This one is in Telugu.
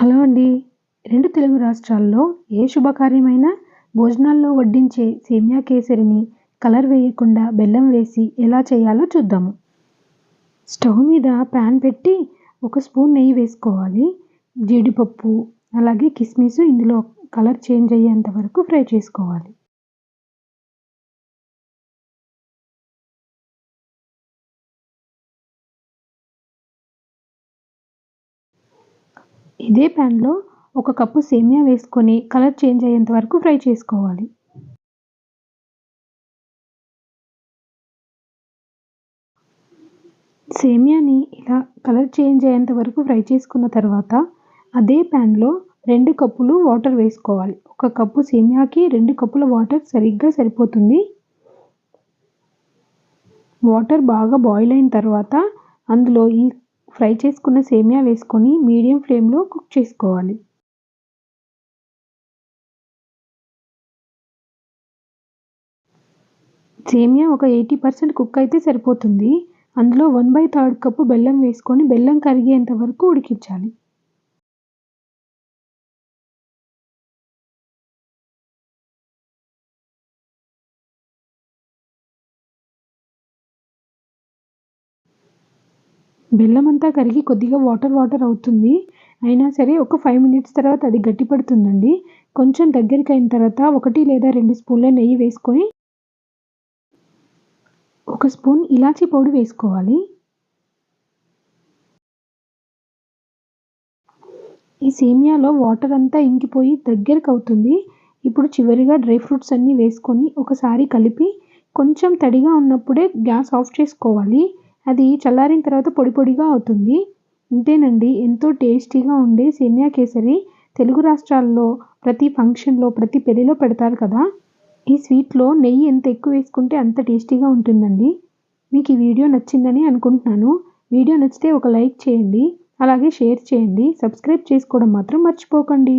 హలో అండి. రెండు తెలుగు రాష్ట్రాల్లో ఏ శుభకార్యమైనా భోజనాల్లో వడ్డించే సేమియా కేసరిని కలర్ వేయకుండా బెల్లం వేసి ఎలా చేయాలో చూద్దాము. స్టవ్ మీద ప్యాన్ పెట్టి ఒక స్పూన్ నెయ్యి వేసుకోవాలి. జీడిపప్పు అలాగే కిస్మిస్ ఇందులో కలర్ చేంజ్ అయ్యేంత వరకు ఫ్రై చేసుకోవాలి. ఇదే ప్యాన్లో ఒక కప్పు సేమియా వేసుకొని కలర్ చేంజ్ అయ్యేంత వరకు ఫ్రై చేసుకోవాలి. సేమియాని ఇలా కలర్ చేంజ్ అయ్యేంత వరకు ఫ్రై చేసుకున్న తర్వాత అదే ప్యాన్లో రెండు కప్పులు వాటర్ వేసుకోవాలి. ఒక కప్పు సేమియాకి రెండు కప్పుల వాటర్ సరిగ్గా సరిపోతుంది. వాటర్ బాగా బాయిల్ అయిన తర్వాత అందులో ఈ ఫ్రై చేసుకున్న సేమియా వేసుకొని మీడియం ఫ్లేమ్లో కుక్ చేసుకోవాలి. సేమియా ఒక ఎయిటీ పర్సెంట్ కుక్ అయితే సరిపోతుంది. అందులో వన్ బై థర్డ్ కప్పు బెల్లం వేసుకొని బెల్లం కరిగేంత వరకు ఉడికించాలి. బెల్లం అంతా కరిగి కొద్దిగా వాటర్ వాటర్ అవుతుంది. అయినా సరే ఒక ఫైవ్ మినిట్స్ తర్వాత అది గట్టి పడుతుందండి కొంచెం దగ్గరికి అయిన తర్వాత ఒకటి లేదా రెండు స్పూన్ల నెయ్యి వేసుకొని ఒక స్పూన్ ఇలాచీ పౌడర్ వేసుకోవాలి. ఈ సేమియాలో వాటర్ అంతా ఇంకిపోయి దగ్గరకు అవుతుంది. ఇప్పుడు చివరిగా డ్రై ఫ్రూట్స్ అన్నీ వేసుకొని ఒకసారి కలిపి కొంచెం తడిగా ఉన్నప్పుడే గ్యాస్ ఆఫ్ చేసుకోవాలి. అది చల్లారిన తర్వాత పొడి పొడిగా అవుతుంది. ఇంతేనండి ఎంతో టేస్టీగా ఉండే సేమియా కేసరి తెలుగు రాష్ట్రాల్లో ప్రతి ఫంక్షన్లో ప్రతి పెళ్ళిలో పెడతారు కదా? ఈ స్వీట్లో నెయ్యి ఎంత ఎక్కువ వేసుకుంటే అంత టేస్టీగా ఉంటుందండి. మీకు ఈ వీడియో నచ్చిందని అనుకుంటున్నాను. వీడియో నచ్చితే ఒక లైక్ చేయండి అలాగే షేర్ చేయండి. సబ్స్క్రైబ్ చేసుకోవడం మాత్రం మర్చిపోకండి.